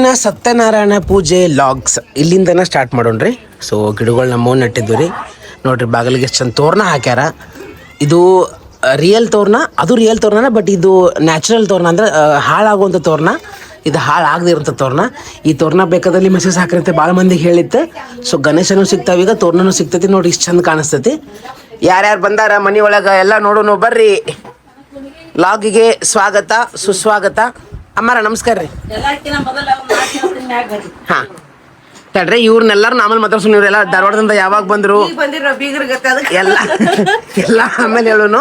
ಇವತ್ತಿನ ಸತ್ಯನಾರಾಯಣ ಪೂಜೆ ಲಾಗ್ಸ್ ಇಲ್ಲಿಂದನ ಸ್ಟಾರ್ಟ್ ಮಾಡೋಣ್ರಿ. ಸೊ ಗಿಡಗಳು ಮೋನ್ ನೆಟ್ಟಿದ್ವಿ ರೀ. ನೋಡ್ರಿ, ಬಾಗಿಲಿಗೆ ಎಷ್ಟು ಚಂದ ತೋರ್ನ ಹಾಕ್ಯಾರ. ಇದು ರಿಯಲ್ ತೋರ್ನ ಅದು ರಿಯಲ್ ತೋರಣ ಬಟ್ ಇದು ನ್ಯಾಚುರಲ್ ತೋರಣ ಅಂದ್ರೆ ಹಾಳಾಗುವಂಥ ತೋರಣ. ಇದು ಹಾಳಾಗದೇ ಇರೋಂಥ ತೋರ್ನ ಈ ತೋರಣ ಬೇಕಾದಲ್ಲಿ ಮೆಸೇಜ್ ಹಾಕಿರುತ್ತೆ ಭಾಳ ಮಂದಿಗೆ ಹೇಳಿತ್ತು ಸೊ ಗಣೇಶನೂ ಸಿಗ್ತಾವ, ಈಗ ತೋರಣನೂ ಸಿಗ್ತೈತಿ ನೋಡಿ ಇಷ್ಟು ಚಂದ ಕಾಣಿಸ್ತೈತಿ. ಯಾರ್ಯಾರು ಬಂದಾರ, ಮನೆ ಒಳಗೆ, ಎಲ್ಲ ನೋಡೋಣ ಬರ್ರಿ. ಲಾಗಿಗೆ ಸ್ವಾಗತ, ಸುಸ್ವಾಗತ. ಅಮ್ಮಾರ ನಮಸ್ಕಾರ ರೀ. ಹಾಂ. ತಡ್ರಿ ಇವ್ರನ್ನೆಲ್ಲಾರು ನಾಮಲ್ ಮಾತಾಡ್ಸೋಣ ಇವ್ರೆಲ್ಲ ಧಾರವಾಡದಿಂದ ಯಾವಾಗ ಬಂದ್ರು? ಎಲ್ಲ ಎಲ್ಲ ಆಮೇಲೆ ಹೇಳೋನು.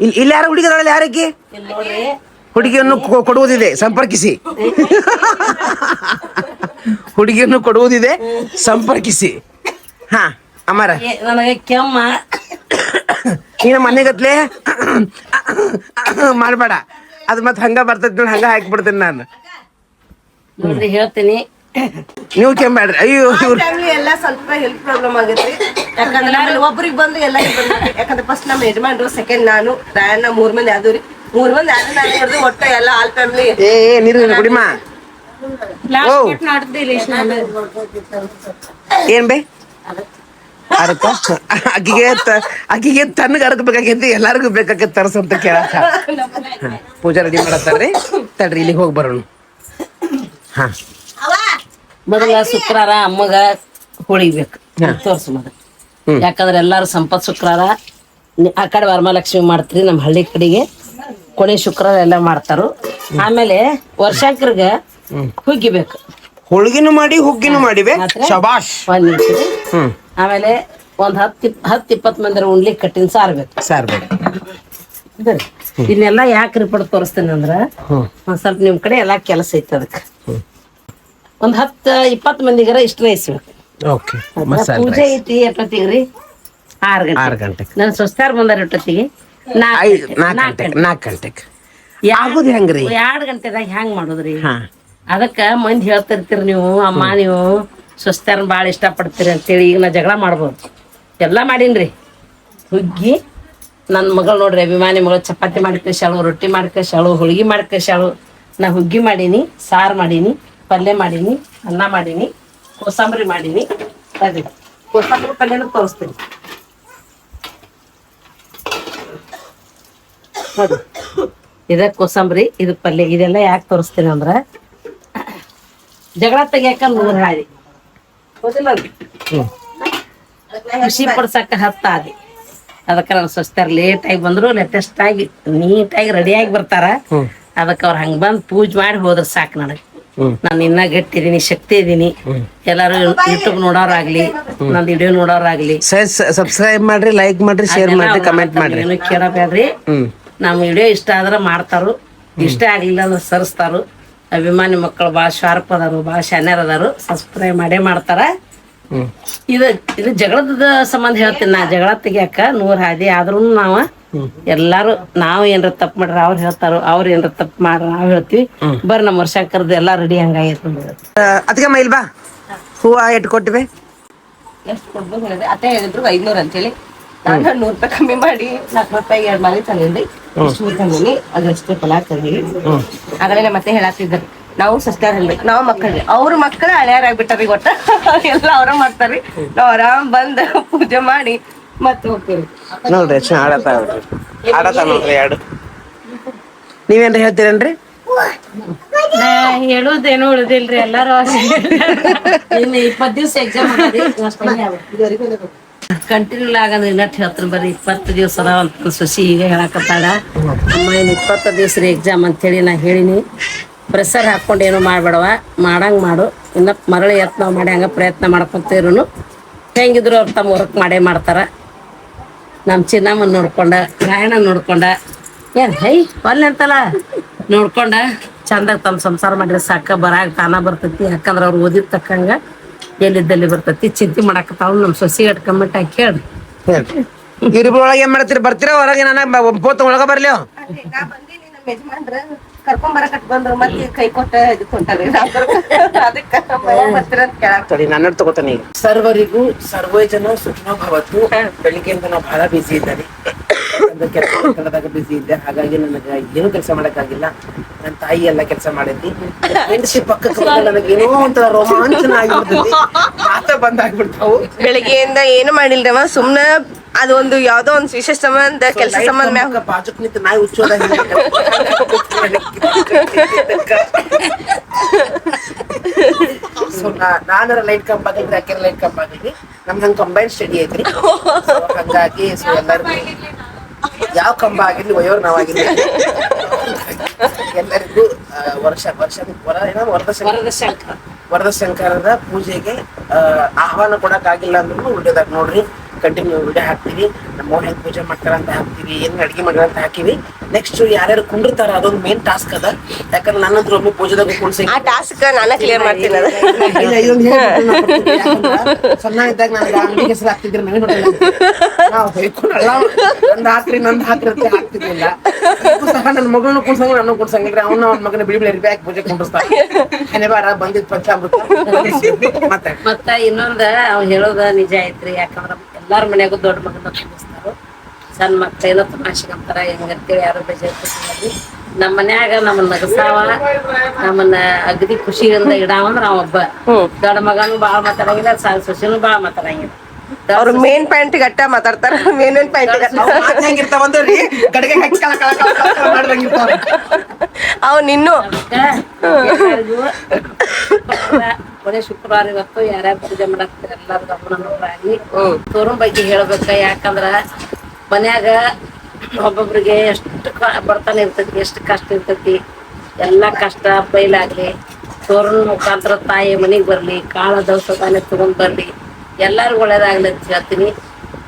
ಇಲ್ಲಿ ಇಲ್ಲಿ ಯಾರು ಹುಡುಗಿದಾರಲ್ಲ ಯಾರಕ್ಕೆ ಹುಡುಗಿಯನ್ನು ಕೊಡುವುದಿದೆ ಸಂಪರ್ಕಿಸಿ. ಹುಡುಗಿಯನ್ನು ಕೊಡುವುದಿದೆ ಸಂಪರ್ಕಿಸಿ. ಹಾ ಅಮ್ಮಾರ. ನನಗೆ ಕೆಮ್ಮ. ನೀನು ಮನೆಗತ್ಲೆ ಮಾಡಬೇಡ. ಅದು ಮತ್ತೆ ಹಂಗ ಬರ್ತೈತಿ ನೋಡಿ ಹಂಗ ಹಾಕ್ಬಿಡ್ತೀನಿ ನಾನು. ನೋಡ್ರಿ ಹೇಳ್ತೀನಿ. ನೀವು ಮಾಡ್ರಿ ಅಯ್ಯೋ ಇವ್ರು ಫ್ಯಾಮಿಲಿ ಎಲ್ಲ ಸ್ವಲ್ಪ ಹೆಲ್ತ್ ಪ್ರಾಬ್ಲಮ್ ಆಗೈತ್ರಿ. ಯಾಕಂದ್ರೆ ನಮ್ಮಲ್ಲಿ ಒಬ್ರಿಗೆ ಬಂದು ಎಲ್ಲ ಯಾಕಂದ್ರೆ ಫಸ್ಟ್ ನಮ್ಮ ಯಜಮಾನ್ರು ಸೆಕೆಂಡ್ ನಾನು ರಾಯಣ್ಣ ಮೂರ್ ಮಂದಿ ಆದ್ವು ರೀ. ಮೂರ್ ಮಂದಿ ಆದ್ರೆ ನಾನು ನೋಡಿದ್ರೆ ಒಟ್ಟು ಎಲ್ಲ ಆಲ್ ಫ್ಯಾಮಿಲಿ ಏ ಏ, ನೀರು ಕುಡಿಮ? ಓ. ಏನ್ ಬೇ? ಅರ್ಕ ಅಕ್ಕಿಗೆ ಅಕ್ಕಿಗೆ ತನ್ನಗ ಅದಕ್ಕೆ ಬೇಕಾಗೈತಿ ಎಲ್ಲಾರ್ಗು ಬೇಕಾಗೈತಿ ತರ್ಸ ಅಂತ ಕೇಳಾಕ ಪೂಜಾ ರೆಡಿ ಮಾಡತ್ತಾರ್ರಿ? ತಡ್ರಿ ಇಲ್ಲಿಗೆ ಹೋಗಿ ಬರೋಣ. ಹಾ. ಮೊದಲ ಶುಕ್ರವಾರ ಅಮ್ಮಗ ಹೊಳಿಬೇಕು ತೋರ್ಸು ಮದ ಯಾಕಂದ್ರೆ ಎಲ್ಲಾರು ಸಂಪತ್ ಶುಕ್ರವಾರ ಆ ಕಡೆ ವರಮಹಾಲಕ್ಷ್ಮಿ ಮಾಡ್ತೀರಿ ನಮ್ಮ ಹಳ್ಳಿ ಕಡೆಗೆ. ಕೊನೆ ಶುಕ್ರವಾರ ಎಲ್ಲ ಮಾಡ್ತಾರು. ಆಮೇಲೆ ವರ್ಷಾಕ್ರಿಗೆ ಹುಗ್ಗಿಬೇಕು ಹೋಳ್ಗಿನೂ ಮಾಡಿ ಹುಗ್ಗಿನೂ ಮಾಡಿವೆ. ಶಬಾಷ್. ಒಂದ್ ನಿಮಿಷ. ಆಮೇಲೆ ಒಂದ್ ಹತ್ತು ಹತ್ತು ಇಪ್ಪತ್ತು ಮಂದಿರ ಉಂಡ್ಲಿ ಕಟ್ಟಿನ ಸಾರ್ಬೇಕು. ಸಾರ್ ಬೇಕು ಇದರಿ ಇದನ್ನೆಲ್ಲ ಯಾಕೆ ರಿಪೋರ್ಟ್ ತೋರಿಸ್ತೀನಿ ಅಂದ್ರ ಒಂದ್ ಸ್ವಲ್ಪ ನಿಮ್ ಕಡೆ ಎಲ್ಲಾ ಕೆಲಸ ಐತೆ ಅದಕ್ಕೆ. ಒಂದ್ ಹತ್ತ ಇಪ್ಪತ್ತು ಮಂದಿಗರ ಇಷ್ಟ ರೈಸ್ ಓಕೆ. ಮಸಾಲೆ ಪೂಜೆ ಐತಿ ಎಷ್ಟೊತ್ತಿಗ್ರಿ ಆರ್ ಗಂಟೆ ಆರು ಗಂಟೆಗೆ. ನನ್ ಸ್ವಸ್ಥಾರ್ ಬಂದಾರ ಎಷ್ಟೊತ್ತಿಗೆ? ನಾಲ್ಕು ಗಂಟೆಗೆ. ನಾಲ್ಕು ಗಂಟೆಗೆ. ಆಗೋದು ಹೆಂಗ್ರಿ? ಎರಡ್ ಗಂಟೆದಾಗ ಹೆಂಗ್ ಮಾಡುದ್ರಿ? ಹಾ. ಅದಕ್ಕ ಮಂದಿ ಹೇಳ್ತಿರ್ತೀರಿ ನೀವು ಅಮ್ಮ ನೀವು. ಸ್ವಸ್ಥಾರನ್ ಭಾಳ ಇಷ್ಟಪಡ್ತೀರಿ ಅಂತೇಳಿ ಈಗ ನಾ ಜಗಳ ಮಾಡ್ಬೋದು. ಎಲ್ಲ ಮಾಡೀನ್ರಿ. ಹುಗ್ಗಿ ನನ್ನ ಮಗಳು ನೋಡ್ರಿ, ಅಭಿಮಾನಿ ಮಗಳು, ಚಪಾತಿ ಮಾಡಿ ಕಳ್ಸಾಳು ರೊಟ್ಟಿ ಮಾಡಿ ಕಳ್ಸಾಳು ಹೋಳ್ಗಿ ಮಾಡಿ ಕಳ್ಸಾಳು ನಾ ಹುಗ್ಗಿ ಮಾಡೀನಿ, ಸಾರು ಮಾಡೀನಿ, ಪಲ್ಯ ಮಾಡೀನಿ, ಅನ್ನ ಮಾಡೀನಿ, ಕೋಸಂಬರಿ ಮಾಡೀನಿ. ಅದೇ, ಕೋಸಂಬರಿ ಪಲ್ಯನ ತೋರಿಸ್ತೀನಿ. ನೋಡಿ ಇದ ಕೋಸಂಬರಿ, ಇದು ಪಲ್ಯ, ಇದೆಲ್ಲ ಯಾಕೆ ತೋರಿಸ್ತೀನಿ ಅಂದ್ರೆ, ಜಗಳ ತೆಗಿಯಾಕ ನೂರ್ ಅದು? ಖುಷಿ ಪಡ್ಸಕ್ಕ ಹತ್ತಾದಿ ಅದಕ್ಕೆ ನಾನು ಸ್ವಸ್ಥರು ಲೇಟ್ ಆಗಿ ಬಂದ್ರು ಲೇಟೆಸ್ಟ್ ಆಗಿ ನೀಟಾಗಿ ರೆಡಿಯಾಗಿ ಬರ್ತಾರ. ಅದಕ್ಕೆ ಅವ್ರು ಹಂಗ ಬಂದು ಪೂಜೆ ಮಾಡಿ ಹೋದ್ರ ಸಾಕು ನನಗೆ. ನಾನು ಇನ್ನ ಗಟ್ಟಿದೀನಿ ಶಕ್ತಿ ಇದೀನಿ. ಎಲ್ಲಾರು ಯೂಟ್ಯೂಬ್ ನೋಡೋರಾಗ್ಲಿ ನಂದು ವಿಡಿಯೋ ನೋಡೋರಾಗ್ಲಿ. ಸಬ್ಸ್ಕ್ರೈಬ್ ಮಾಡ್ರಿ ಲೈಕ್ ಮಾಡ್ರಿ ಶೇರ್ ಮಾಡ್ರಿ ಕಮೆಂಟ್ ಮಾಡ್ರಿ. ಏನು ಕೇಳಬೇಡ್ರಿ. ನಮ್ಮ ವಿಡಿಯೋ ಇಷ್ಟ ಆದ್ರೆ ಮಾಡ್ತಾರು. ಇಷ್ಟ ಆಗ್ಲಿಲ್ಲ ಅಂದ್ರೆ ಸರಿಸ್ತಾರು. ಅಭಿಮಾನಿ ಮಕ್ಕಳು ಭಾಳ ಶಾರ್ಪ್ ಅದಾರು ಭಾಳ ಶಾನ್ಯರ್ ಅದಾರು. ಸಬ್ಸ್ಕ್ರೈಬ್ ಮಾಡೇ ಮಾಡ್ತಾರ. ಇದು ಇದು ಜಗಳದ ಸಂಬಂಧ ಹೇಳ್ತೀನಿ ನಾ. ಜಗಳ ತೆಗಿಯಾಕ ನೂರ್ ಹಾದಿ ಆದ್ರೂ ನಾವ ಎಲ್ಲಾರು ನಾವ್ ಏನ್ರ ತಪ್ಪು ಮಾಡ್ರ ಅವ್ರು ಹೇಳ್ತಾರೋ ಅವ್ರ ಏನ್ರ ತಪ್ಪು ಮಾಡ್ರ ನಾವ್ ಹೇಳ್ತೀವಿ. ಬರ್ರಿ ನಮ್ಮ ವರ್ಷಾಕರ್ದು ಎಲ್ಲಾ ರೆಡಿ ಹಂಗಾಗೈತೆ. ಅದಕ್ಕೆ ಮೈಲ್ ಬಾ. ಹೂವ ಇಟ್ಕೊಟ್ವಿ ಕೊಟ್ಟಿವೆ? ಎಷ್ಟು ಕೊಡ್ಬೋದು ಹೇಳಿದ್ರೆ ಅತ್ತೆ ಹೇಳಿದ್ರು ಐದ್ನೂರು ಅಂತೇಳಿ ನಾನು ನೂರ್ ರೂಪಾಯಿ ಕಮ್ಮಿ ಮಾಡಿ ನಾಲ್ಕು ರೂಪಾಯಿ ಎರಡು ಮಾಲಿ ತಂದಿದ್ರಿ ಇಷ್ಟು ತಂದಿನಿ ಅದಷ್ಟೇ ಫಲ ತಂದಿನಿ. ಆಗಲೇ ಮತ್ತೆ ನಾವು ನಾವು ಮಕ್ಕಳ್ರಿ ಅವ್ರ ಮಕ್ಕಳ ಹಳೆಯರಾಗ್ಬಿಟ್ಟಾರಿ ಒಟ್ಟ. ಎಲ್ಲ ಅವ್ರ ಮಾಡ್ತಾರಿ. ನಾವ್ ಆರಾಮ್ ಬಂದ ಪೂಜೆ ಮಾಡಿ ಮತ್ತೆ ಹೋಗ್ತೀವಿ. ನೋಡ್ರಿ ಎಷ್ಟು ಆಡತ್ತ ಆಡತ್ತ ನೋಡ್ರಿ ಎರಡು. ನೀವೇನ್ರಿ ಹೇಳ್ತೀರೇನ್ರಿ? ಹೇಳುದೇನು ಉಳಿದಿಲ್ರಿ ಎಲ್ಲಾರು. ಇನ್ನು ಇಪ್ಪತ್ತು ದಿವಸ ಎಕ್ಸಾಮ್ ಕಂಟಿನ್ಯೂ ಆಗಂದ್ರೆ ಇನ್ನಷ್ಟು ಹೇಳ್ತೀನಿ ಬರ್ರಿ, ಇಪ್ಪತ್ತು ದಿವಸ ಅದಾವ ಅಂತ ಸೊಸಿ ಈಗ ಹೇಳಕತ್ತಾಳ. ಅಮ್ಮ ಏನು ಇಪ್ಪತ್ತು ದಿವಸ ರೀ ಎಕ್ಸಾಮ್ ಅಂತೇಳಿ ನಾ ಹೇಳಿನಿ. ಪ್ರೆಸರ್ ಹಾಕ್ಕೊಂಡು ಏನು ಮಾಡಬೇಡವ ಮಾಡಂಗೆ ಮಾಡು. ಇನ್ನ ಮರಳಿ ಯತ್ನ ಮಾಡಿ ಹಂಗ ಪ್ರಯತ್ನ ಮಾಡ್ಕೊಂತಿರು ಹೆಂಗಿದ್ರು ಅವ್ರು ತಮ್ಮ ವರ್ಕ್ ಮಾಡೇ ಮಾಡ್ತಾರ. ನಮ್ಮ ಚಿನ್ನಮ್ಮನ ನೋಡ್ಕೊಂಡ, ರಾಯಣ್ಣ ನೋಡ್ಕೊಂಡ. ಏನು, ಹೈ, ಒಲ್ಲೆ ಅಂತಲ್ಲ? ನೋಡ್ಕೊಂಡ, ಚಂದಾಗ ತಮ್ಮ ಸಂಸಾರ ಮಾಡಿದ್ರೆ ಸಾಕ ಬರಾಗ ತಾನ ಬರ್ತೈತಿ. ಯಾಕಂದ್ರೆ ಅವ್ರು ಓದಿದ ತಕ್ಕಂಗ ಎಲ್ಲಿದ್ದಲ್ಲಿ ಬರ್ತೈತಿ? ಚಿಂತೆ ಮಾಡಾಕತ್ತಾವ ನಮ್ಮ ಸೊಸಿ ಕಮೆಂಟ್ ಕೇಳಿ ಒಳಗೆ ಏನ್ ಮಾಡ್ತೀರಿ? ಬರ್ತೀರಾ ಹೊರಗೆ ನಾನು ಒಳಗ ಬರ್ಲಿ ಕರ್ಕೊಂಡ್ ಬರಕಟ್ ಬಂದ್ರು ಮತ್ತೆ ಕೈ ಕೊಟ್ಟ ಇದು ಕೊಂಟಾರಿ ಅದಕ್ಕೆ ಬರ್ತೀರ ಅಂತ ಕೇಳಾಕ ತಡಿ ನಾನು ತಗೋತಾನೆ ಈಗ. ಸರ್ವರಿಗೂ ಸರ್ವೇ ಜನ ಸುಖಿನೋ ಭವತ್ತು ಬೆಳಿಗ್ಗೆಯಿಂದ ನಾವು ಬಹಳ ಬಿಸಿ ಇದ್ದಾರೆ ಕೆಲಸದಾಗ ಬಿಸಿ ಇದ್ದೆ. ಹಾಗಾಗಿ ನನಗೆ ಏನು ಕೆಲಸ ಮಾಡಕ್ಕಾಗಿಲ್ಲ. ನನ್ನ ತಾಯಿ ಎಲ್ಲ ಕೆಲಸ ಮಾಡಿದ್ವಿ. ಹೆಂಡತಿ ಪಕ್ಕಕ್ಕೆ ನನಗೆ ಏನೋ ಒಂಥರ ರೋಮಾಂಚನ ಆಗಿಬಿಡ್ತೈತಿ ಮಾತ ಬಂದಾಗ್ಬಿಡ್ತಾವು. ಬೆಳಿಗ್ಗೆಯಿಂದ ಏನು ಮಾಡಿಲ್ರವ ಸುಮ್ನ ಅದೊಂದು ಒಂದು ಯಾವ್ದೋ ಒಂದು ವಿಶೇಷ ಸಂಬಂಧ ಕೆಲಸ ಸಂಬಂಧ ಮ್ಯಾಗ ಬಾಜುಕ್ ನಿಂತು ನಾಯಿ ಉಚ್ಚೋದ ಸೊ ನಾನರ ಲೈಟ್ ಕಂಪ್ ಆಗಿದ್ರೆ ಆಕೆರ ಲೈಟ್ ಕಂಬ ಆಗಿದ್ರಿ ನಮ್ದು ಹಂಗೆ ಕಂಬೈನ್ ಸ್ಟಡಿ ಐತ್ರಿ. ಹಂಗಾಗಿ ಸೊ ಎಲ್ಲರೂ ಯಾವ ಕಂಬ ಆಗಿರ್ಲಿ ವಯೋರ್ ನಾವಾಗಿರ್ಲಿ. ಎಲ್ಲರಿಗೂ ವರ್ಷ ವರ್ಷ ವರ ಏನ ವರದ ಶಂಕರ ವರದ ಶಂಕರ ವರದ ಶಂಕರದ ಪೂಜೆಗೆ ಆಹ್ವಾನ ಕೊಡಕ್ ಆಗಿಲ್ಲ ಅಂದ್ರೂ ಉಳಿದಾಗ ನೋಡ್ರಿ. ಕಂಟಿನ್ಯೂ ವಿಡಿಯೋ ಹಾಕ್ತೀವಿ. ನಮ್ಮ ಹೆಂಗೆ ಪೂಜೆ ಮಾಡ್ತಾರಂತ ಹಾಕ್ತೀವಿ. ಏನು ಅಡಿಗೆ ಮಾಡ್ಯಾರ ಅಂತ ಹಾಕಿವಿ. ನೆಕ್ಸ್ಟ್ ಯಾರ್ಯಾರು ಕುಂಡಿರ್ತಾರ ಅದೊಂದು ಮೇನ್ ಟಾಸ್ಕ್ ಅದ. ಯಾಕಂದ್ರೆ ನನ್ನಂತ್ರ ಒಮ್ಮೆ ಪೂಜೆದಾಗ ಕುಣಿಸಿ ಆ ಟಾಸ್ಕ್ ನಾನು ಕ್ಲಿಯರ್ ಮಾಡ್ತೀನಿ ಸಣ್ಣ ಇದ್ದಾಗ ನನಗೆ ಅಂಗಡಿ ಹೆಸರು ಹಾಕ್ತಿದ್ರು ನನಗೆ ನಾವು ಹೊಯ್ಕೊಂಡಲ್ಲ ನಂದು ಹಾಕ್ರಿ ನಂದು ಹಾಕಿರತ್ತೆ ಅದಕ್ಕೂ ಸಹ ನನ್ನ ಮಗಳನ್ನ ಕುಣಿಸಂಗ ನನ್ನ ಕುಣ್ಸಂಗಿಲ್ರಿ ಅವ್ನ ಅವ್ನ ಮಗನ ಬಿಡಿ ಬಿಡಿ ಬ್ಯಾಗ್ ಪೂಜೆ ಕುಂಡಿಸ್ತಾರೆ ಬಾರ ಬಂದಿದ್ ಪಂಚಾಮೃತ. ಮತ್ತೆ? ಮತ್ತ ಇನ್ನೊಂದ ಅವ್ ಹೇಳೋದ ನಿಜ ಐತ್ರಿ. ಯಾಕಂದ್ರ ಎಲ್ಲಾರ ಮನ್ಯಾಗೂ ದೊಡ್ಡ ಮಗನ ತುಂಬಿಸ್ತಾರು ಸಣ್ಣ ಮಕ್ಳ ಏನೋ ತಮಾಷೆಗೆ ಅಂತಾರ ಹೆಂಗಂತೇಳಿ ಯಾರು ಬೇಜಾರು ನಮ್ಮ ಮನ್ಯಾಗ ನಮ್ಮ ನಗಸಾವ ನಮ್ಮನ್ನ ಅಗದಿ ಖುಷಿಯಿಂದ ಇಡಾವ ಅಂದ್ರ ಅವ ಒಬ್ಬ. ದೊಡ್ಡ ಮಗನು ಬಾಳ ಮಾತಾಡಂಗಿಲ್ಲ ಸಣ್ಣ ಸೊಸೆನು ಬಾಳ ಮಾತಾಡಂಗಿಲ್ಲ. ಅವ್ರ ಮೇನ್ ಪ್ಯಾಂಟ್ ಗಟ್ಟ ಮಾತಾಡ್ತಾರ ಮೇನ್ ಮೇನ್ ಪ್ಯಾಂಟ್ ಅವ್ ನಿನ್ನು ಎಲ್ಲರಿಗೂ ಕೊನೆ ಶುಕ್ರವಾರ ಇವತ್ತು ಯಾರ್ಯಾರು ಪೂಜೆ ಮಾಡಾಕ್ತಾರೆ ಎಲ್ಲಾರು ಗಮನ ತೋರನ್ ಬಗ್ಗೆ ಹೇಳ್ಬೇಕ ಯಾಕಂದ್ರ ಮನ್ಯಾಗ ಒಬ್ಬೊಬ್ರಿಗೆ ಎಷ್ಟು ಬರ್ತಾನೆ ಬಡತನ ಇರ್ತೈತಿ ಎಷ್ಟು ಕಷ್ಟ ಇರ್ತೈತಿ ಎಲ್ಲಾ ಕಷ್ಟ ಬೈಲಾಗ್ಲಿ. ತೋರನ್ ಮುಖಾಂತರ ತಾಯಿ ಮನೆಗೆ ಬರ್ಲಿ ಕಾಳ ದವಸ ತಾನೇ ತಗೊಂಡ್ ಬರ್ಲಿ. ಎಲ್ಲಾರು ಒಳ್ಳೇದಾಗ್ಲಿ ಅಂತ ಹೇಳ್ತೀನಿ.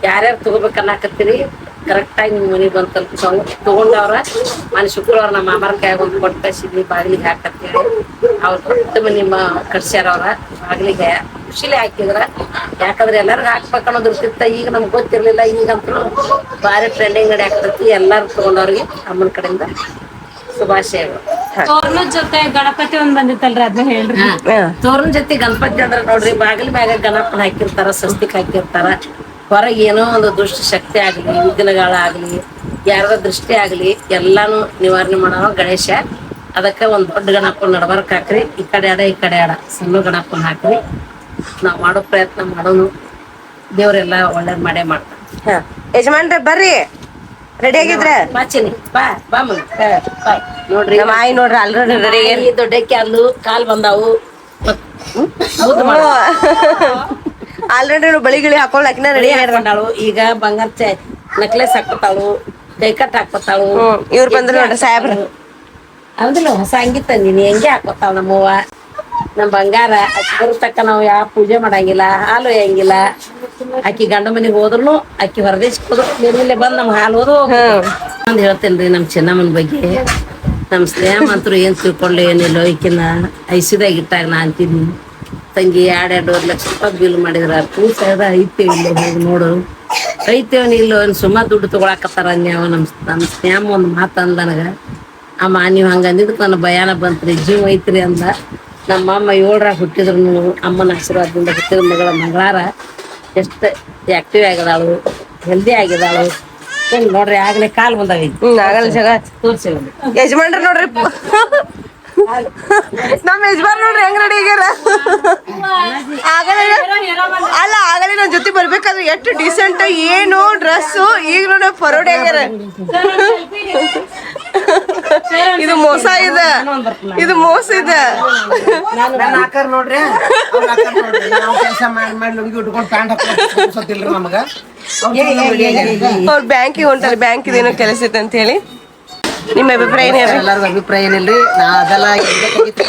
ಯಾರ್ಯಾರು ತಗೋಬೇಕು ಅನ್ನಕತ್ತೀರಿ ಕರೆಕ್ಟಾಗಿ ನಿಮ್ಮ ಮನೆಗೆ ಬಂದು ತಲುಪಿಸವು ತಗೊಂಡವ್ರ, ಮನೆ ಶುಕ್ರವಾರ ನಮ್ಮ ಮಾಮರ ಕೈಯಾಗ ಒಂದು ಕೊಟ್ಟ ಸಿದ್ನಿ ಬಾಗಿಲಿಗೆ ಹಾಕತ್ತೇಳಿ ಅವ್ರ ಉತ್ತಮ ನಿಮ್ಮ ಮ ಕಟ್ಸ್ಯಾರ ಅವ್ರ ಬಾಗಿಲಿಗೆ ಖುಷಿಲೇ ಹಾಕಿದ್ರ. ಯಾಕಂದ್ರೆ ಎಲ್ಲರಿಗೂ ಹಾಕ್ಬೇಕು ಅನ್ನೋದು ಇರ್ತಿತ್ತ. ಈಗ ನಮ್ಗೆ ಗೊತ್ತಿರಲಿಲ್ಲ, ಈಗಂತೂ ಭಾರಿ ಟ್ರೆಂಡಿಂಗ್ ನಡಿ ಆಗ್ತೈತಿ ಎಲ್ಲರೂ ತಗೊಂಡವ್ರಿಗೆ ಅಮ್ಮನ ಕಡೆಯಿಂದ ಶುಭಾಶಯಗಳು. ತೋರ್ನದ ಜೊತೆ ಗಣಪತಿ ಒಂದ್ ಬಂದಿತ್ತಲ್ರಿ ಅದನ್ನ ಹೇಳ್ರಿ. ತೋರ್ನ ಜೊತೆ ಗಣಪತಿ ಅಂದ್ರ ನೋಡ್ರಿ ಬಾಗಿಲ ಮ್ಯಾಗ ಗಣಪನ ಹಾಕಿರ್ತಾರ ಸ್ವಸ್ತಿಕ್ ಹಾಕಿರ್ತಾರ. ಹೊರಗೆ ಏನೋ ಒಂದು ದುಷ್ಟ ಶಕ್ತಿ ಆಗ್ಲಿ ವಿಘ್ನಗಳಾಗ್ಲಿ ಯಾರದ ದೃಷ್ಟಿ ಆಗ್ಲಿ ಎಲ್ಲಾನು ನಿವಾರಣೆ ಮಾಡೋ ಗಣೇಶ. ಅದಕ್ಕ ಒಂದ್ ದೊಡ್ಡ ಗಣಪನ ನಡ್ಬರ್ಕ್ ಹಾಕ್ರಿ. ಈ ಕಡೆ ಆಡ ಈ ಕಡೆ ಆಡ ಸಣ್ಣ ಗಣಪನ ಹಾಕ್ರಿ. ನಾವ್ ಮಾಡೋ ಪ್ರಯತ್ನ ಮಾಡೋನು. ದೇವ್ರೆಲ್ಲ ಒಳ್ಳೇದ್ ಮಾಡೇ ಮಾಡ್ತಾರ. ಯಜಮಾನ್ರೆ ಬರ್ರಿ. ರೆಡಿ ಆಗಿದ್ರ? ಬಾ ಬಾ ಬಾ ಬಾ. ನೋಡ್ರಿ. ನಮ್ಮ ಆಯಿ ನೋಡ್ರಿ ಆಲ್ರೆಡಿ ರೆಡಿ ಈ ದೊಡ್ಡಕ್ಕೆ ಅಲ್ಲು ಕಾಲ್ ಬಂದಾವು. ಆಲ್ರೆಡಿ ಬಳಿ ಗಿಳಿ ಹಾಕೊಳ್ಳಾಕಿನ ರೆಡಿ ಹಾಕೊಂಡಾಳು. ಈಗ ಬಂಗಾರ ಚೆ ನೆಕ್ಲೆಸ್ ಹಾಕೋತಾಳು ಕೈಕಟ್ ಹಾಕೋತಾಳು ಇವ್ರು ಬಂದ್ರು ನೋಡ್ರಿ ಸಾಹೇಬ್ರ. ಹೌದಿಲ್ಲ ಹೊಸ ಅಂಗಿ ತಂದಿನಿ ಹೆಂಗೆ ಹಾಕೋತಾಳ ನಮ್ಮವ್ವ? ನಮ್ ಬಂಗಾರ ಅಕ್ಕಿ ಬರೋ ತಕ್ಕ ನಾವು ಯಾವ ಪೂಜೆ ಮಾಡಂಗಿಲ್ಲ ಹಾಲು ಒಯ್ಯಂಗಿಲ್ಲ. ಅಕ್ಕಿ ಗಂಡ ಮನೆಗೆ ಹೋದ್ರು ಅಕ್ಕಿ ಹೊರದೇಶಕ್ಕೆ ಹೋದ್ರು ನಿರ್ಮಲೆ ಬಂದ್ ನಮ್ ಹಾಲು ಹೋದ್ರು ಹೇಳ್ತೀನಿ ಹೇಳ್ತೇನ್ರಿ ನಮ್ ಚಿನ್ನಮ್ಮನ ಬಗ್ಗೆ. ನಮ್ ಸ್ನೇಹ ಮಂತ್ರ ಏನ್ ತಿಳ್ಕೊಳ್ಳಿ ಏನಿಲ್ಲ ಈಕಿನ ಐಸಿದಾಗ ಇಟ್ಟಾಗ ನಾ ಅಂತೀನಿ ತಂಗಿ ಎರಡ್ ಎರಡೂವರೆ ಲಕ್ಷ ರೂಪಾಯಿ ಬಿಲ್ ಮಾಡಿದ್ರ ಪೂಜ ಐತೆ ಇಲ್ಲ ಹೋಗಿ ನೋಡು. ಐತೇವನ್ ಇಲ್ಲ ಸುಮ್ಮ ದುಡ್ಡು ತಗೊಳಕತ್ತಾರ ಅನ್ಯಾವ ನಮ್ ನಮ್ ಸ್ನೇಹ ಒಂದ್ ಮಾತಂದ್ ನನಗ. ಅಮ್ಮ ನೀವ್ ಹಂಗ ಅಂದಿದ್ದಕ್ಕೆ ನನ್ನ ಭಯಾನ ಬಂತ್ರಿ ಜೀವ ಐತ್ರಿ ಅಂದ. ನಮ್ಮ ಅಮ್ಮ ಏಳರಾಗ ಹುಟ್ಟಿದ್ರು ಅಮ್ಮನ ಆಶೀರ್ವಾದದಿಂದ ಹುಟ್ಟಿದ ಮಗಳ ಮಂಗಳಾರ ಎಷ್ಟು ಆಕ್ಟಿವ್ ಆಗಿದಾಳು ಹೆಲ್ದಿ ಆಗಿದಾಳು. ಏನ್ ನೋಡ್ರಿ ಆಗ್ಲೇ ಕಾಲ್ ಬಂದಾವ ಆಗಲೇ ಆಗಲ್ಲ ಜಗ ತೋರ್ಸಿ ಯಜಮಾನ್ರಿ ನೋಡ್ರಿ ನಮ್ ಯಜಮಾನ್ ನೋಡ್ರಿ ಹೆಂಗ್ ರೆಡಿ ಆಗ್ಯಾರ? ಆಗಲೇ ಅಲ್ಲ ಆಗಲೇ ನನ್ ಜೊತೆ ಬರ್ಬೇಕಾದ್ರೆ ಎಷ್ಟು ಡಿಸೆಂಟ್ ಏನು ಡ್ರೆಸ್ ಈಗ ನೋಡಿ ಪರೋಡೆ ಆಗ್ಯಾರ. ಇದು ಮೋಸ ಇದೆ. ಇದು ಮೋಸ ಇದೆ. ನನ್ನ ಆಕಾರ ನೋಡ್ರಿ. ಅವ್ರ ನೋಡ್ರಿ. ನಾವು ಕೆಲಸ ಮಾಡಿ ಮಾಡಿ ಲುಂಗಿ ಉಟ್ಕೊಂಡು ಪ್ಯಾಂಟ್ ಹಾಕೊಂಡು ಸತ್ತಿಲ್ರಿ ನಮಗ. ಅವ್ರ್ ಚಂದ ready ಆಗ್ಯಾರ. ಅವ್ರ ಬ್ಯಾಂಕಿಗೆ ಹೊಂಟಾರ ಬ್ಯಾಂಕ್ ಇದೇನೋ ಕೆಲಸ ಐತೆ ಅಂತ ಹೇಳಿ. ನಿಮ್ಮ ಅಭಿಪ್ರಾಯ ಎಲ್ಲರಿಗೂ ಅಭಿಪ್ರಾಯ ಏನಿಲ್ರಿ ನಾ ಅದೆಲ್ಲ ಒಂದಿಟ್ಟು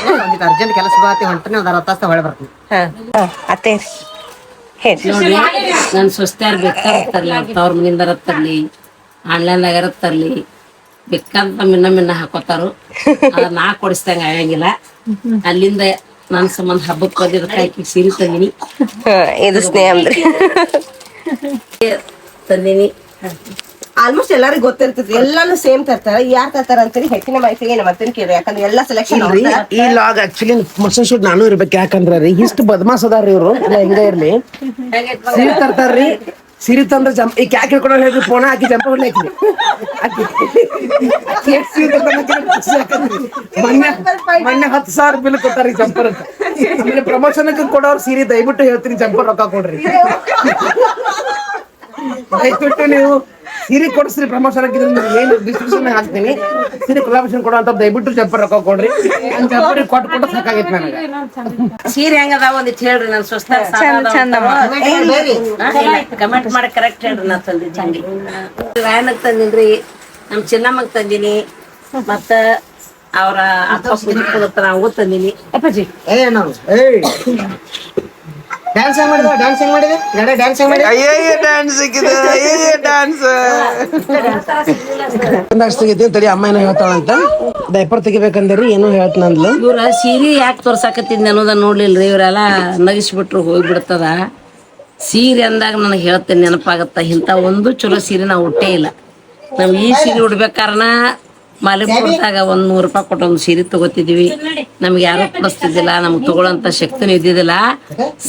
ಅರ್ಜೆಂಟ್ ಕೆಲಸ ಬಾತಿ ಹೊಂಟನೆ ಒಂದು ಅರ್ಧ ತಾಸು ಹೊಳೆ ಬರ್ತೀನಿ ಹಾ. ಅತ್ತೆ ನೋಡ್ರಿ ನನ್ ಸ್ವಸ್ತ್ಯಾರ ತರಲಿ ತರ್ಲಿ ಮುಂದಿನ ಮನಿಂದಾರ ತರ್ಲಿ ಆನ್ಲೈನ್ದಾಗಾರ ತರ್ಲಿ ಬೆಕ್ಕಂತ ಮಿನ್ನ ಮಿನ್ನ ಹಾಕೋತಾರು. ಅದ ನಾ ಕೊಡಿಸ್ದಂಗ ಆಗಂಗಿಲ್ಲ. ಅಲ್ಲಿಂದ ನನ್ನ ಸಂಬಂಧ ಹಬ್ಬಕ್ಕೆ ಬಂದಿದ್ದ ಕೈ ಸೀರೆ ತಂದಿನಿ. ಇದು ಸ್ನೇಹ ಅಂದ್ರಿ ತಂದಿನಿ. ಆಲ್ಮೋಸ್ಟ್ ಎಲ್ಲರಿಗೂ ಗೊತ್ತಿರ್ತದೆ. ಎಲ್ಲಾನು ಸೇಮ್ ತರ್ತಾರ. ಯಾರ್ ತರ್ತಾರ ಅಂತೇಳಿ ಹೆಚ್ಚಿನ ಮಾಹಿತಿಗೆ ನಮ್ಮ ಅತ್ತನ ಕೇಳಿ ಯಾಕಂದ್ರೆ ಎಲ್ಲಾ ಸೆಲೆಕ್ಷನ್ ಇಲ್ರಿ, ಈ ಲಾಗ್ ಆಕ್ಚುಲಿ ಮನುಷ್ಯ ಶೂಟ್ ನಾನು ಇರ್ಬೇಕು. ಯಾಕಂದ್ರ ರೀ ಇಷ್ಟು ಬದಮಾಸ್ ಅದಾರ ಇವ್ರು. ಹೆಂಗ ಇರ್ಲಿ. ಸೀರೆ ತರ್ತಾರ್ರಿ. ಸಿರಿ ತಂದ್ರೆ ಜಂಪ್ ಈ ಕ್ಯಾಕ್ ಹಿಡ್ಕೊಂಡು ಹೇಳಿದ್ರು ಫೋನ್ ಹಾಕಿ ಜಂಪ್ ಹೊಡ್ಲಿ ಹಾಕಿ. ಹೇಳಿ. ಮೊನ್ನೆ ಮೊನ್ನೆ ಹತ್ತು ಸಾವಿರ ಬಿಲ್ ಕೊಟ್ಟಾರಿ ಜಂಪರ್ ಅಂತ. ಆಮೇಲೆ ಪ್ರಮೋಷನ್ ಕೊಡೋರ್ ಸೀರೆ ದಯವಿಟ್ಟು ಹೇಳ್ತೀನಿ ಜಂಪರ್ ರೊಕ್ಕ ಕೊಡ್ರಿ. ದಯವಿಟ್ಟು ನೀವು ಸೀರೆ ಕೊಡಿಸ್ರಿ ಪ್ರಮೋಷನ್ ಹಾಕಿದ್ರೆ ಏನು ಡಿಸ್ಕ್ರಿಪ್ಷನ್ ಹಾಕ್ತೀನಿ. ಸೀರೆ ಕೊಲಾಬ್ರೇಷನ್ ಕೊಡೋ ಅಂತ ದಯವಿಟ್ಟು ಚಪ್ಪರ್ ರೊಕ್ಕ ಕೊಡ್ರಿ. ಚಪ್ಪರಿ ಕೊಟ್ಟು ಕೊಟ್ಟು ಸಾಕಾಗೈತೆ ನನಗೆ. ಸೀರೆ ಹೆಂಗದಾವ ಒಂದಿಟ್ಟು ಹೇಳ್ರಿ ನಾನು ಸ್ವಸ್ಥ ಕಮೆಂಟ್ ಮಾಡಿ. ಕರೆಕ್ಟ್ ಹೇಳ್ರಿ ನಾ ತಂದಿದ್ದು ಚಂಗಿ. ವ್ಯಾನಕ್ ತಂದಿನ್ರಿ ನಮ್ ಚಿನ್ನಮ್ಮಗ್ ತಂದಿನಿ ಮತ್ತ ಅವರ ಅಪ್ಪ ಬುದ್ಧಿ ಹೋಗುತ್ತ ನಾವು ತಂದಿನಿ. ಅಪ್ಪಾಜಿ. ಏ ನಾವು ಡ್ಯಾನ್ಸ್ ಹೆಂಗ್ ಮಾಡಿದ ಡ್ಯಾನ್ಸ್ ಹೆಂಗ್ ಮಾಡಿದೆ ಗಡೆ ಡ್ಯಾನ್ಸ್ ಹೆಂಗ್ ಮಾಡಿದೆ ಅಯ್ಯಯ್ಯ ಡ್ಯಾನ್ಸ್ ಸಿಕ್ಕಿದೆ. ಅಯ್ಯಯ್ಯ ಡ್ಯಾನ್ಸ್ ಡ್ಯಾನ್ಸ್ ತೆಗಿತೀನಿ ತಡಿ ಅಮ್ಮ ಏನೋ ಹೇಳ್ತಾಳಂತ ಡೈಪರ್ ತೆಗಿಬೇಕಂದ್ರಿ ಏನೋ ಹೇಳ್ತಾನಂದ್ಲು ಇವ್ರ ಸೀರೆ ಯಾಕೆ ತೋರ್ಸಾಕತ್ತಿದ್ದೆ ಅನ್ನೋದನ್ನ ನೋಡ್ಲಿಲ್ರಿ ಇವರೆಲ್ಲ ನಗಿಸ್ಬಿಟ್ರು ಹೋಗ್ಬಿಡ್ತದ. ಸೀರೆ ಅಂದಾಗ ನನಗೆ ಹೇಳ್ತೇನೆ ನೆನಪಾಗತ್ತ? ಇಂಥ ಒಂದು ಚಲೋ ಸೀರೆ ನಾವು ಉಟ್ಟೇ ಇಲ್ಲ. ನಾವು ಈ ಸೀರೆ ಉಡ್ಬೇಕಾರನ ಮಾಲಿಪುರದಾಗ ಒಂದ್ ನೂರು ರೂಪಾಯಿ ಕೊಟ್ಟು ಒಂದು ಸೀರೆ ತಗೋತಿದ್ವಿ. ನಮ್ಗೆ ಯಾರು ಕೊಡಿಸ್ತಿದ್ದಿಲ್ಲ ನಮ್ಗೆ ತಗೊಳ್ಳೋಂಥ ಶಕ್ತಿನೂ ಇದ್ದಿದ್ದಿಲ್ಲ.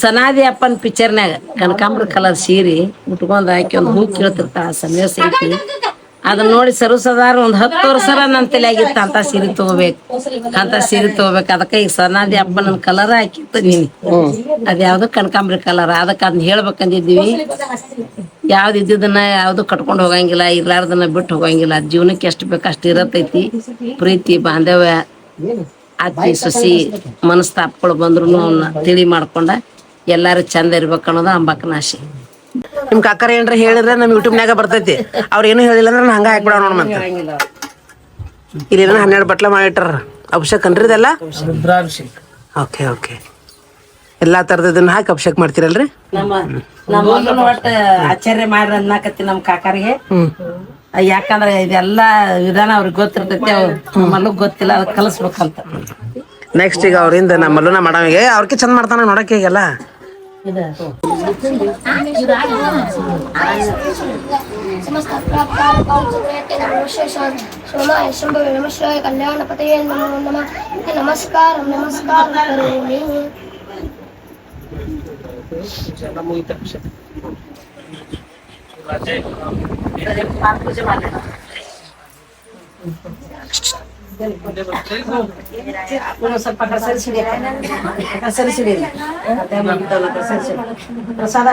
ಸನಾದಿ ಅಪ್ಪನ ಪಿಕ್ಚರ್ನಾಗ ಕನಕಾಂಬ್ರ ಕಲರ್ ಸೀರೆ ಉಟ್ಕೊಂಡ್ ಹಾಕಿ ಒಂದು ಹೂ ಕೇಳ್ತಿರ್ತಾಳ ಸನ್ಯಾಸ ಐತಿ. ಅದನ್ನ ನೋಡಿ ಸರ್ವಸಾಧಾರ ಒಂದ್ ಹತ್ತು ವರ್ಷ ನನ್ನ ತಲೆಯಾಗಿತ್ತು. ಅಂತ ಸೀರೆ ತಗೋಬೇಕು. ಅಂತ ಸೀರೆ ತಗೋಬೇಕು. ಅದಕ್ಕೆ ಈಗ ಸನಾದಿ ನನ್ ಕಲರ್ ಹಾಕಿತ್ತು ನೀನು. ಅದ್ಯಾವ್ದು ಕನಕಾಂಬ್ರಿ ಕಲರ್ ಅದಕ್ಕೆ ಅದನ್ನ ಹೇಳ್ಬೇಕಂದಿದ್ವಿ ಯಾವ್ದು ಇದ್ದಿದ್ದನ್ನ ಯಾವ್ದು ಕಟ್ಕೊಂಡು ಹೋಗಂಗಿಲ್ಲ, ಇರ್ಲಾರ್ದನ್ನ ಬಿಟ್ಟು ಹೋಗಂಗಿಲ್ಲ. ಜೀವನಕ್ಕೆ ಎಷ್ಟು ಬೇಕು ಅಷ್ಟು ಇರತೈತಿ. ಪ್ರೀತಿ, ಬಾಂಧವ್ಯ ಅತ್ತಿ ಸೊಸಿ, ಮನಸ್ತಾಪಗಳು ಬಂದ್ರು ಅವನ್ನ ತಿಳಿ ಮಾಡ್ಕೊಂಡ ಎಲ್ಲಾರು ಚಂದ ಇರ್ಬೇಕು ಅನ್ನೋದು ಅಂಬಕ್ಕನ ನಿಮ್ ಕಾಕರ ಏನ್ರ ಹೇಳಿದ್ರೆ ನಮ್ ಯೂಟ್ಯೂಬ್ನಾಗ ಬರ್ತೈತಿ. ಅವ್ರ ಏನು ಹೇಳಿಲ್ಲ ಅಂದ್ರೆ ನಾನು ಹಂಗ ಹಾಕ್ಬಿಡ ನೋಡ್ ಮತ್ತೆ. ಇಲ್ಲಿ ಹನ್ನೆರಡು ಬಟ್ಲ ಮಾಡಿಟ್ರ ಅಭಿಷೇಕ್ ಅನ್ರಿ ಇದೆಲ್ಲ? ರುದ್ರಾಭಿಷೇಕ. Okay okay. ಎಲ್ಲಾ ತರದ ಇದನ್ನ ಹಾಕಿ ಅಭಿಷೇಕ್ ಮಾಡ್ತೀರಲ್ರಿ? ನಮ್ಮ ನಮ್ಮ ಒಟ್ಟ ಆಶ್ಚರ್ಯ ಮಾಡ್ರಿ ಅನ್ನಕತ್ತಿ ನಮ್ಮ ಕಾಕರಿಗೆ. ಯಾಕಂದ್ರೆ ಇದೆಲ್ಲ ವಿಧಾನ ಅವ್ರಿಗೆ ಗೊತ್ತಿರ್ತೈತಿ ಅವ್ರ ಮಲ್ಲಗ್ ಗೊತ್ತಿಲ್ಲ ಅದಕ್ಕೆ ಕಲಸ್ಬೇಕಂತ. ನೆಕ್ಸ್ಟ್ ಈಗ ಅವರಿಂದ ನಮ್ಮ ಮಲ್ಲುನ ಮಾಡಾಮಿಗೆ ಅವ್ರಿಗೆ ಚಂದ ಮಾಡ್ತಾನ ನೋಡಕ್ಕೆ ಈಗೆಲ್ಲ. ಸಮಸ್ತ ಪ್ರಾಪ್ತಾರಕಾಲಕ್ಕೆ ವಿಶೇಷ ಸೋಮಾಯ ಶಂಭವ ನಮಃ ಕಲ್ಯಾಣ ಪತಯೇ ನಮೋ ನಮಃ ನಮಸ್ಕಾರ ನಮಸ್ಕಾರ ಕರೋಮಿ ಇನ್ನೊಂದ್ ಸ್ವಲ್ಪ ಪ್ರಸಾದ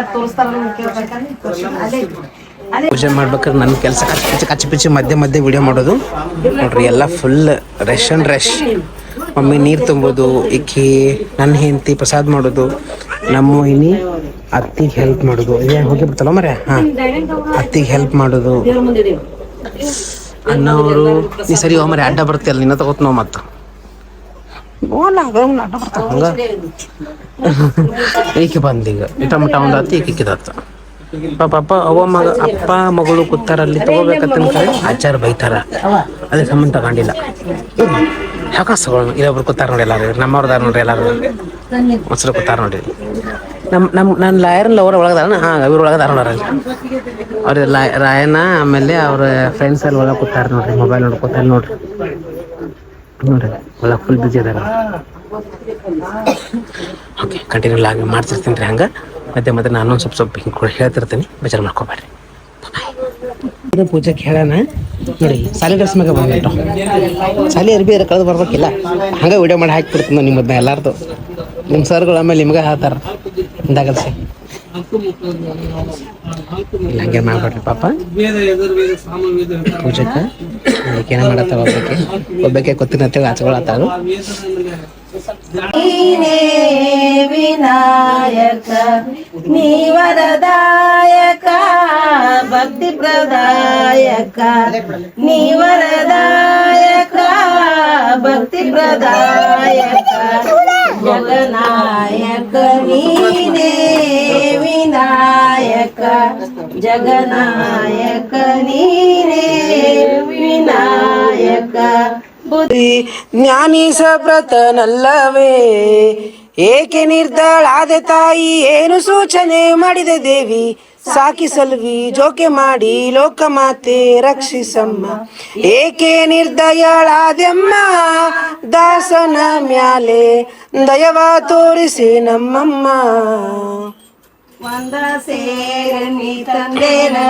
ಅದೇ ಪೂಜೆ ಮಾಡ್ಬೇಕಾದ್ರೆ ನನ್ನ ಕೆಲಸ ಕಚ್ಚ ಪಿಚ್ಚಿ ಕಚ್ಚಿ ಪಿಚ್ಚಿ ಮಧ್ಯೆ ಮಧ್ಯೆ ವಿಡಿಯೋ ಮಾಡೋದು. ನೋಡ್ರಿ ಎಲ್ಲ full rush and rush mummy ನೀರು ತುಂಬೋದು ಇಕ್ಕಿ ನನ್ನ ಹೆಂಡತಿ ಪ್ರಸಾದ ಮಾಡೋದು ನಮ್ಮ ಇನಿ ಅತ್ತಿಗೆ ಹೆಲ್ಪ್ ಮಾಡೋದು. ಏನ್ ಹೋಗಿ ಬಿಡ್ತಲ್ಲ ಮರೆ ಹಾಂ. ಅತ್ತಿಗೆ ಹೆಲ್ಪ್ ಮಾಡೋದು. ಅಣ್ಣವರು ನೀ ಸರಿ ಹೋಗ್ರಿ ಅಡ್ಡ ಬರ್ತೀಯಲ್ಲ ನಿನ್ನ ತಗೋತ್ ನಾವು ಮತ್ತೆ? ಅಡ್ಡ ಬರ್ತಾವ ಹಂಗ? ಈಕೆ ಬಂದೀಗ ಇಟ ಮಟ ಒಂದು ಹತ್ತಿ ಈಕೆ ಕಿದತ್ತ ಪಾಪ ಅಪ್ಪ ಅವ್ವ ಮಗ ಅಪ್ಪ ಮಗಳು ಕೂತಾರ ಅಲ್ಲಿ ತಗೋಬೇಕಂತ ಆಚಾರ ಬೈತಾರ. ಅದೇ ಸಂಬಂಧ ತಗೊಂಡಿಲ್ಲ. ಯಾಕ ಸಗಳು ಇಲ್ಲೊಬ್ರು ಕೂತಾರ ನೋಡಿ ಎಲ್ಲಾರು. ನಮ್ಮವ್ರದಾರ ನೋಡ್ರಿ ಎಲ್ಲಾರು. ಮೊಸರು ಕೂತಾರ ನೋಡಿ. ನಮ್ ನಮ್ಮ ನನ್ನ ಲಾಯರ್ ಲವರ್ ಒಳಗದಾರ ಹಾಂ ಇವ್ರ ಒಳಗದಾರ ನೋಡ್ರಿ ಅವ್ರ ರಾಯನ ಆಮೇಲೆ ಅವ್ರ ಫ್ರೆಂಡ್ಸ್ ಅಲ್ಲಿ ಒಳಗೆ ಕೂತಾರ ನೋಡ್ರಿ ಮೊಬೈಲ್ ನೋಡ್ಕೊತಾರೆ ನೋಡ್ರಿ. ನೋಡ್ರಿ, ಒಳಗೆ ಫುಲ್ ಬಿಜಿ ಅದಾರ ಓಕೆ ಕಂಟಿನ್ಯೂ ಆಗಿ ಮಾಡ್ತಿರ್ತೀನಿ ರೀ ಹಂಗೆ. ಮತ್ತೆ ಮತ್ತೆ ನಾನು ಸ್ವಲ್ಪ ಸ್ವಲ್ಪ ಹಿಂಗೆ ಕೂಡ ಹೇಳ್ತಿರ್ತೀನಿ. ಬೇಜಾರು ಮಾಡ್ಕೋಬೇಡ್ರಿ. ಇದು ಪೂಜೆಗೆ ನೋಡಿ, ಸಾಲಿ ಡ್ರೆಸ್ ಮ್ಯಾಗ ಬಂದ್ಬಿಟ್ಟು. ಸಾಲಿ ಅರ್ಬಿ ಅರ ಕಳೆದು ಬರ್ಬೇಕಿಲ್ಲ. ಹಂಗೆ ವಿಡಿಯೋ ಮಾಡಿ ಹಾಕಿಬಿಡ್ತೀನಿ ನಿಮ್ಮದನ್ನ ಎಲ್ಲಾರ್ದು. ನಿಮ್ಮ ಸರ್ಗಳು ಆಮೇಲೆ ನಿಮ್ಗೆ ಹೇಳ್ತಾರ ಹಿಂದಾಗಲ್ಸಿ ಇಲ್ಲ ಹಂಗೆ ಮಾಡ್ಬೇಡ್ರಿ ಪಾಪ ಪೂಜೆಗೆ ಏನ ಮಾಡತ್ತಾವ ಒಬ್ಬಕ್ಕೆ ಒಬ್ಬಕ್ಕೆ ಗೊತ್ತಿನ ಅಂತೇಳಿ ಆಚೆಗೊಳತ್ತಾಳು ವಿನಾಯಕ ನೀವರದಾಯಕ ಭಕ್ತಿ ಪ್ರದಾಯಕ ನೀವರದಾಯಕ ಭಕ್ತಿ ಪ್ರದಾಯಕ జగనాయక నీనే వినాయక. జగనాయక నీనే వినాయక. బుద్ధి జ్ఞాని సప్రతనల్లవే ಏಕೆ ನಿರ್ದಳಾದೆ ತಾಯಿ? ಏನು ಸೂಚನೆ ಮಾಡಿದೆ ದೇವಿ? ಸಾಕಿಸಲ್ವಿ ಜೋಕೆ ಮಾಡಿ ಲೋಕಮಾತೆ ರಕ್ಷಿಸಮ್ಮ. ಏಕೆ ನಿರ್ದಯಳಾದೆಮ್ಮ? ದಾಸನ ಮ್ಯಾಲೆ ದಯವ ತೋರಿಸಿ ನಮ್ಮಮ್ಮ.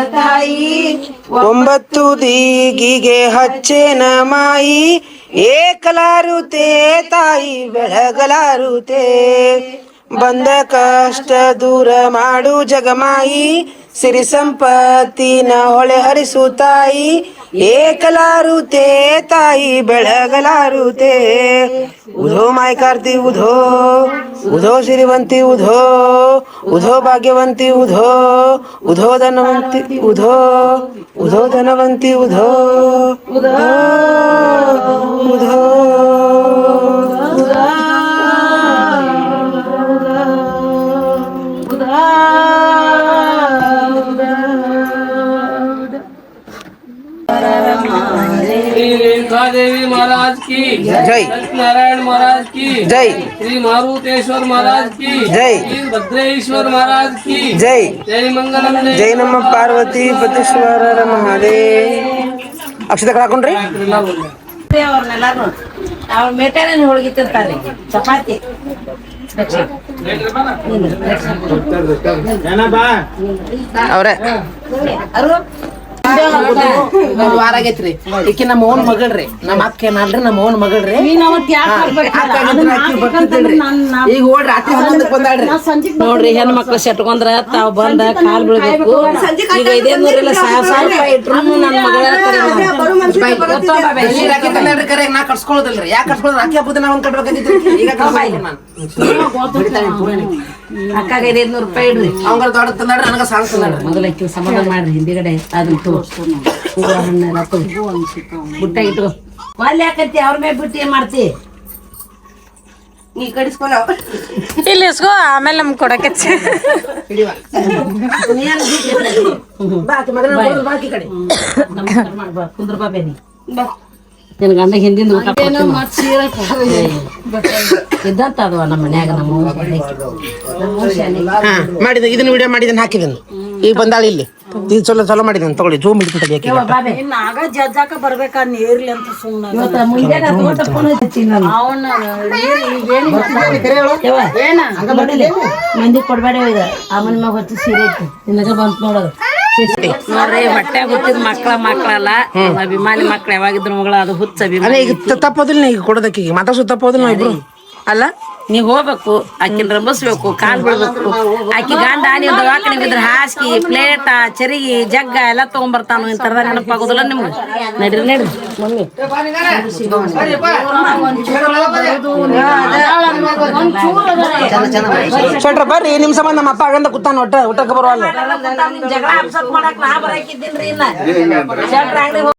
ತಾಯಿ. ಒಂಬತ್ತು ದೀಗಿಗೆ ಹಚ್ಚೇನ ಮಾಯಿ. ಏಕಲಾರುತೆ ತಾಯಿ, ಬೆಳಗಲಾರುತೆ. ಬಂದ ಕಷ್ಟ ದೂರ ಮಾಡು ಜಗಮಾಯಿ. ಸಿರಿ ಸಂಪತ್ತಿನ ಹೊಳೆ ಹರಿಸು ತಾಯಿ. एकलारू ते ताई बेळगलारू ते उधो माय कार्ती उधो उधो श्रीवंती उधो उधो भाग्यवंती उधो उधो धनवंती उधो उधो धनवंती उधो उधो उधो श्री रेणुका देवी महाराज की जय नारायण महाराज की जय श्री मारुतेश्वर महाराज की जय श्री भद्रेश्वर महाराज की जय जय मंगलम जय ಜೈ ನಮ್ಮ ಪಾರ್ವತಿ ಪತೇಶ್ವರರ ಮಹಾದೇ ಅಕ್ಷತೆ ಹಾಕೊಂಡ್ರಿ ಅವ್ರನ್ನೆಲ್ಲಾರು ಅವ್ರ ಮೇಟಾನ ಹೋಳಿಗೆ ತಿಂತಾರೆ ಚಪಾತಿ ಅವ್ರೆ ಒಂದ್ ವಾರ ಆಗೈತ್ರಿ. ಈಕಿ ನಮ್ಮ ಓನ್ ಮಗಳ್ರಿ. ನಮ್ಮ ಅಕ್ಕ ಏನಾಲ್ರಿ ನಮ್ಮ ಓನ್ ಮಗಳ್ರಿ. ಈಗ ಹೋಗ್ರಿ ರಾತ್ರಿ ಹನ್ನೊಂದಕ್ಕೆ ಬಂದಾಳ್ರಿ. ನೋಡ್ರಿ ಹೆಣ್ಮಕ್ಳು ಸೆಟ್ಕೊಂಡ್ರ ತಾವ್ ಬಂದ ಕಾಲ್ ಬೀಳ್ಬೇಕು ಈಗ ಇದೇ ನೂರಿಲ್ಲ ಸಾವಿರ ಸಾವಿರ ರೂಪಾಯಿ ಇಟ್ರು ನನ್ನ ಮಗಳ ಕರೆ ನಾ ಕಟ್ಸ್ಕೊಳ್ಳೋದಿಲ್ರಿ ಯಾಕೆ ಕಟ್ಸ್ಕೊಳ್ಳೋದು ಅಕ್ಕಿ ಹಬ್ಬದ ನಾ ಒಂದ್ ಕಟ್ಬೇಕಾಗಿತ್ತು. ಈಗ ನಾನು ಅಕ್ಕಾಗ ಐದೇದ್ ನೂರು ರೂಪಾಯಿ ಇಡ್ರಿ ಅವಂಗ ದೊಡ್ಡ ತಂದಾಡ್ರಿ ನನಗ ಸಾಲ ತಂದಾಡ್ರಿ ಮೊದಲಕ್ಕೆ ಸಮಾಧಾನ ಮಾಡ್ರಿ ಹಿಂದಿಗಡೆ ಅದನ್ನ ತಗೋ ಹೂವ ಹಣ್ಣೆಲ್ಲ ತಗೋ ಬುಟ್ಟ ಅವ್ರ ಮೇಲೆ ಬಿಟ್ಟು ಏನ್ ಮಾಡ್ತಿ? ನೀ ಇಲ್ಲಿ ಇಸ್ಕೋ ಆಮೇಲೆ ನಮ್ಗೆ ಕೊಡಕ್ಕೆ ಬಾಕಿ ಮಗನ ನೋಡು, ಬಾಕಿ ಕಡೆ. ನಮಸ್ಕಾರ ಮಾಡ್ ಬಾ, ಕುಂದ್ರ ಬಾ ಬೇನಿ ನಿನ್ ಗಂಡ ಹಿಂದಿನ ಇದ್ದಂತ ಅದವ ನಮ್ಮ ಮನ್ಯಾಗ ನಮ್ಮ. ಹಾ ಮಾಡಿದ ಇದನ್ನ ವಿಡಿಯೋ ಮಾಡಿದನ್ ಹಾಕಿದನ್. ಈಗ ಬಂದಾಳ ಇಲ್ಲಿ. ಇದು ಚಲೋ ಚಲೋ ಮಾಡಿದನ್ ತಗೊಳ್ಳಿ ಜೂಮ್ ಇಟ್ಬಿಟ್ಟು ಆಗ ಜಜ್ಜಾಕ ಬರ್ಬೇಕಾ? ನೀರ್ಲಿ ಅಂತ ಸುಮ್ಮನೆ ಮುಂಜಾನೆ ನಾನು. ಅವನ ನೋಡಿಲ್ಲಿ, ಮಂದಿ ಕೊಡ್ಬೇಡ ಇದು ಆಮೇಲೆ ಮಗ ಹೊತ್ತು ಸೀರೆ ಇತ್ತು ನಿನಗ ಬಂತ ನೋಡೋದು. ನೋಡ್ರಿ ಹೊಟ್ಟೆ ಹುಟ್ಟಿದ ಮಕ್ಳ ಮಕ್ಳಲ್ಲ. ಅಭಿಮಾನಿ ಮಕ್ಳು ಯಾವಾಗಿದ್ರು ಮಗಳ ಅದು ಹುಚ್ಚ ಅಭಿಮಾನಿ. ಈಗ ತಪ್ಪೋದಿಲ್ಲ ಈಗ ಕೊಡೋದಕ್ಕೆ ಈಗ. ಮಾತಾಡ್ಸೋ ತಪ್ಪೋದಿಲ್ಲ ಇಬ್ರು. ಅಲ್ಲ? ನೀವ್ ಹೋಗ್ಬೇಕು ಆಕಿನ ರಂಬಸ್ಬೇಕು ಕಾಲ್ ಬಿಡ್ಬೇಕು ಆಕಿ ಗಂಡ ನೀವು ದವಾಖಾನೆ ಬಿದ್ರೆ ಹಾಸಿಗೆ ಪ್ಲೇಟ ಚರಿಗಿ ಜಗ್ಗ ಎಲ್ಲ ತಗೊಂಡ್ಬರ್ತಾನ ಇಂಥರದ ನೆನಪಾಗೋದಿಲ್ಲ ನಿಮ್ಗೆ? ನಡ್ರಿ ನಡ್ರಿ. ಮಮ್ಮಿ. ಚಟ್ರ ಬರ್ರಿ ನಿಮ್ ಸಂಬಂಧ ನಮ್ಮ ಅಪ್ಪ ಆಗಂದ ಕೂತಾನ ಒಟ್ಟ ಊಟಕ್ಕೆ ಬರುವಲ್ಲ